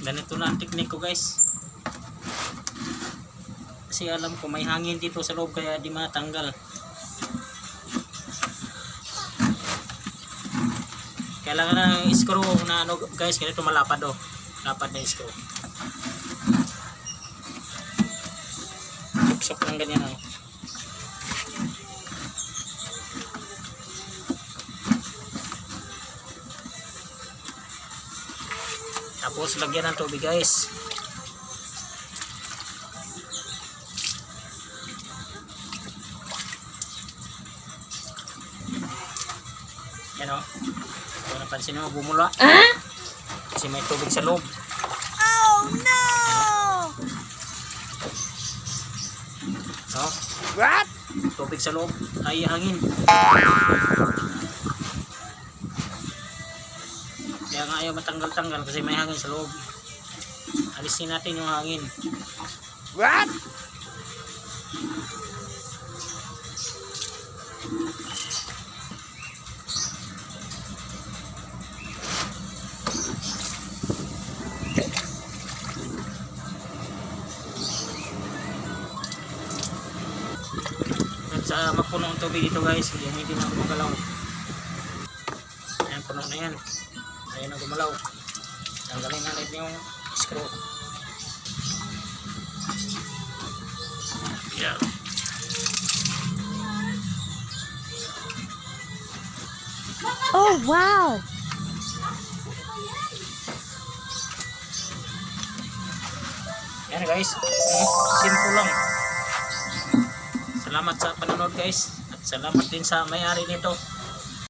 Ganito na ang teknik ko guys. Kasi alam ko may hangin dito sa loob kaya di matanggal. Kailangan ng screw na ano guys, ganito malapad oh. Lapad na screw. Suksok lang ganyan oh. Tapos lagyan ng tubig guys. Yan o. Kung napansin mo bumula. Kasi may tubig sa loob. Oh no! No? What? Tubig sa loob. Ay hangin. Kaya nga ayaw matanggal-tanggal kasi may hangin sa loob. Alisin natin yung hangin. What? At sa magpuno ang tubig dito guys, yung hindi na gumagalaw. Ayan, puno na yan. Ayan na gumalaw. Tanggalin natin yung screw. Yan. Oh wow! Yan guys. Simple lang. Salamat sa panonood guys. At salamat din sa may-ari nito.